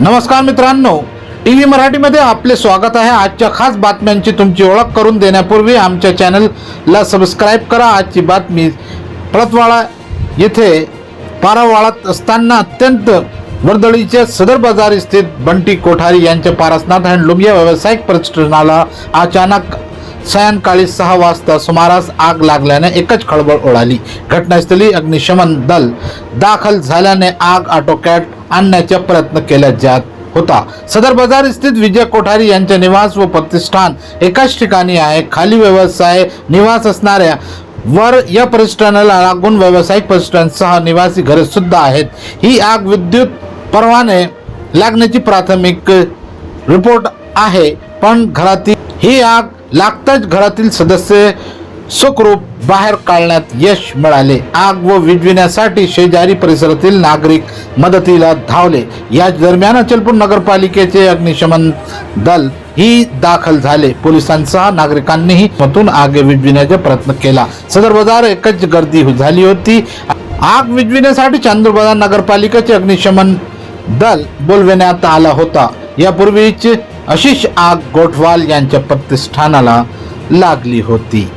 नमस्कार मित्रांनो T V मराठीमध्ये आपले स्वागत आहे. आजच्या खास बातम्यांची तुमची ओळख करून देण्यापूर्वी आमच्या चॅनलला सबस्क्राईब करा. आजची बातमी प्रतवाळा येथे पारावाळात असताना अत्यंत वर्दळीच्या सदर बाजार स्थित बंटी कोठारी यांच्या पारसनाथ हँडलूम या व्यावसायिक प्रतिष्ठानाला अचानक सायंकाळी सहा वाजता सुमारास आग लागल्याने एकच खळबळ उडाली घटनास्थळी अग्निशमन दल दाखल झाल्याने आग आटोक्यात आणण्याचा प्रयत्न केला जात होता. सदर बाजार स्थित विजय कोठारी यांचे निवास व प्रतिष्ठान एकाच ठिकाणी आहे. खाली व्यवसाय निवास असणाऱ्या वर या प्रतिष्ठानाला लागून व्यावसायिक प्रतिष्ठानसह निवासी घरे सुद्धा आहेत. ही आग विद्युत परवाने लागण्याची प्राथमिक रिपोर्ट आहे. पण घरातील ही आग लागताच घरातील सदस्य सुखरूप बाहेर काढण्यात यश मिळाले. आग व विजविण्यासाठी शेजारी परिसरातील नागरिक मदतीला धावले. या दरम्यान अचलपूर नगरपालिकेचे अग्निशमन दल ही दाखल झाले. पोलिसांसह नागरिकांनीही मधून आग विझविण्याचा प्रयत्न केला. सदर बाजार एकच गर्दी झाली होती. आग विजविण्यासाठी चांदूर नगरपालिकेचे अग्निशमन दल बोलविण्यात आला होता. यापूर्वीच अशीच आग गोठवाल यांच्या प्रतिष्ठानाला लागली होती.